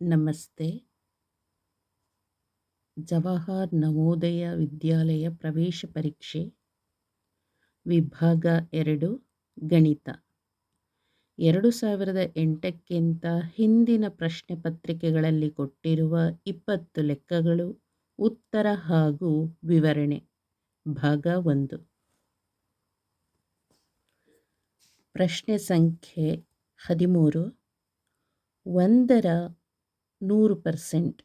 ನಮಸ್ತೆ. ಜವಾಹರ್ ನವೋದಯ ವಿದ್ಯಾಲಯ ಪ್ರವೇಶ ಪರೀಕ್ಷೆ, ವಿಭಾಗ ಎರಡು, ಗಣಿತ. ಎರಡು ಸಾವಿರದ ಎಂಟಕ್ಕಿಂತ ಹಿಂದಿನ ಪ್ರಶ್ನೆ ಪತ್ರಿಕೆಗಳಲ್ಲಿ ಕೊಟ್ಟಿರುವ ಇಪ್ಪತ್ತು ಲೆಕ್ಕಗಳು ಉತ್ತರ ಹಾಗೂ ವಿವರಣೆ. ಭಾಗ ಒಂದು. ಪ್ರಶ್ನೆ ಸಂಖ್ಯೆ ಹದಿಮೂರು. ಒಂದರ ನೂರು ಪರ್ಸೆಂಟ್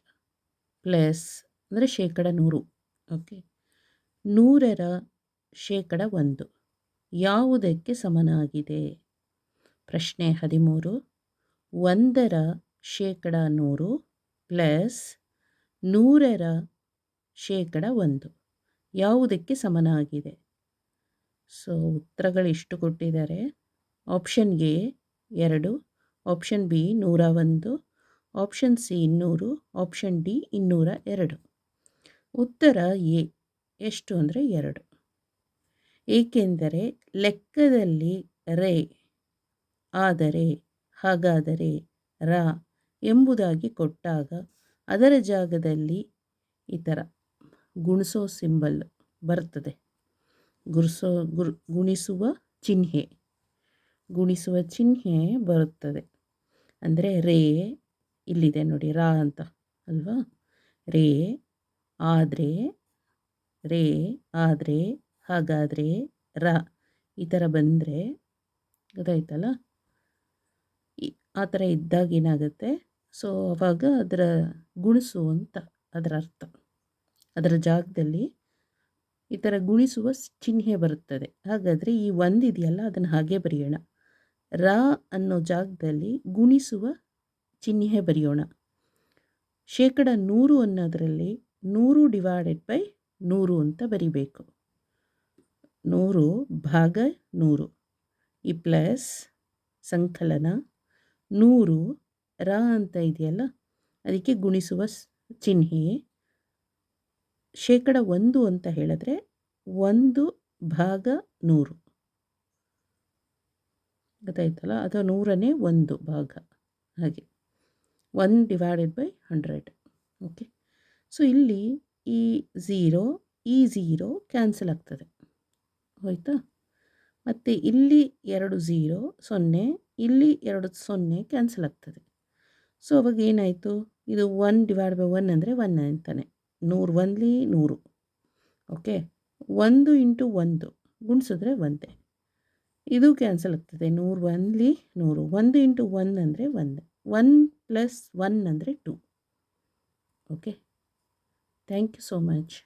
ಪ್ಲಸ್ ಅಂದರೆ ಶೇಕಡ ನೂರು ಓಕೆ ನೂರರ ಶೇಕಡ ಒಂದು. ಯಾವುದಕ್ಕೆ ಸಮನಾಗಿದೆ? ಪ್ರಶ್ನೆ ಹದಿಮೂರು. ಒಂದರ ಶೇಕಡ ನೂರು ಪ್ಲಸ್ ನೂರರ ಶೇಕಡ ಒಂದು. ಯಾವುದಕ್ಕೆ ಸಮನಾಗಿದೆ? ಸೊ ಉತ್ತರಗಳು ಇಷ್ಟು ಕೊಟ್ಟಿದ್ದಾರೆ. ಆಪ್ಷನ್ ಎ ಎರಡು ಆಪ್ಷನ್ ಬಿ ನೂರ ಒಂದು ಆಪ್ಷನ್ ಸಿ ಇನ್ನೂರು ಆಪ್ಷನ್ ಡಿ ಇನ್ನೂರ ಎರಡು. ಉತ್ತರ ಎ, ಎಷ್ಟು ಅಂದರೆ ಎರಡು. ಏಕೆಂದರೆ ಲೆಕ್ಕದಲ್ಲಿ ರೇ, ಆದರೆ, ಹಾಗಾದರೆ ರ ಎಂಬುದಾಗಿ ಕೊಟ್ಟಾಗ ಅದರ ಜಾಗದಲ್ಲಿ ಈ ಥರ ಗುಣಿಸೋ ಸಿಂಬಲ್ ಬರ್ತದೆ. ಗುರ್ಸೋ, ಗುರ್, ಗುಣಿಸುವ ಚಿಹ್ನೆ. ಗುಣಿಸುವ ಚಿಹ್ನೆ ಬರುತ್ತದೆ. ಅಂದರೆ ರೇ ಇಲ್ಲಿದೆ ನೋಡಿ ರಾ ಅಂತ ಅಲ್ವಾ? ರೇ, ಆದರೆ ರೇ, ಆದರೆ, ಹಾಗಾದರೆ, ರ ಈ ಥರ ಬಂದರೆ ಗೊತ್ತಾಯ್ತಲ್ಲ? ಆ ಥರ ಇದ್ದಾಗ ಏನಾಗುತ್ತೆ? ಸೊ, ಅವಾಗ ಅದರ ಗುಣಿಸು ಅಂತ ಅದರ ಅರ್ಥ. ಅದರ ಜಾಗದಲ್ಲಿ ಈ ಥರ ಗುಣಿಸುವ ಚಿಹ್ನೆ ಬರುತ್ತದೆ. ಹಾಗಾದರೆ ಈ ಒಂದಿದೆಯಲ್ಲ, ಅದನ್ನು ಹಾಗೆ ಬರೆಯೋಣ. ರ ಅನ್ನೋ ಜಾಗದಲ್ಲಿ ಗುಣಿಸುವ ಚಿಹ್ನೆ ಬರೆಯೋಣ. ಶೇಕಡ ನೂರು ಅನ್ನೋದರಲ್ಲಿ ನೂರು ಡಿವೈಡೆಡ್ ಬೈ ನೂರು ಅಂತ ಬರಿಬೇಕು. ನೂರು ಭಾಗ ನೂರು. ಈ ಪ್ಲಸ್ ಸಂಕಲನ ನೂರು ರ ಅಂತ ಇದೆಯಲ್ಲ, ಅದಕ್ಕೆ ಗುಣಿಸುವ ಚಿಹ್ನೆ ಶೇಕಡ ಒಂದು ಅಂತ ಹೇಳಿದ್ರೆ ಒಂದು ಭಾಗ ನೂರು. ಗೊತ್ತಾಯ್ತಲ್ಲ? ಅಥವಾ ನೂರನೇ ಒಂದು ಭಾಗ. ಹಾಗೆ. One divided by hundred okay so ಇಲ್ಲಿ ಈ ಝೀರೋ ಈ ಝೀರೋ ಕ್ಯಾನ್ಸಲ್ ಆಗ್ತದೆ. ಹೋಯ್ತಾ? ಮತ್ತು ಇಲ್ಲಿ ಎರಡು ಝೀರೋ ಸೊನ್ನೆ, ಇಲ್ಲಿ ಎರಡು ಸೊನ್ನೆ ಕ್ಯಾನ್ಸಲ್ ಆಗ್ತದೆ. ಸೊ ಅವಾಗ ಏನಾಯಿತು? ಇದು ಒನ್ ಡಿವೈಡ್ ಬೈ ಒನ್ ಅಂದರೆ ಒನ್ ಅಂತಾನೆ. ನೂರು ಒಂದ್ಲಿ ನೂರು. ಓಕೆ ಒಂದು ಇಂಟು ಒಂದು ಗುಣಿಸಿದ್ರೆ ಒಂದೇ. ಇದು ಕ್ಯಾನ್ಸಲ್ ಆಗ್ತದೆ. ನೂರು ಒಂದ್ಲಿ ನೂರು. ಒಂದು ಇಂಟು ಒನ್ ಅಂದರೆ ಒಂದೇ. ಒನ್ ಪ್ಲಸ್ ಒನ್ ಅಂದರೆ two okay thank you so much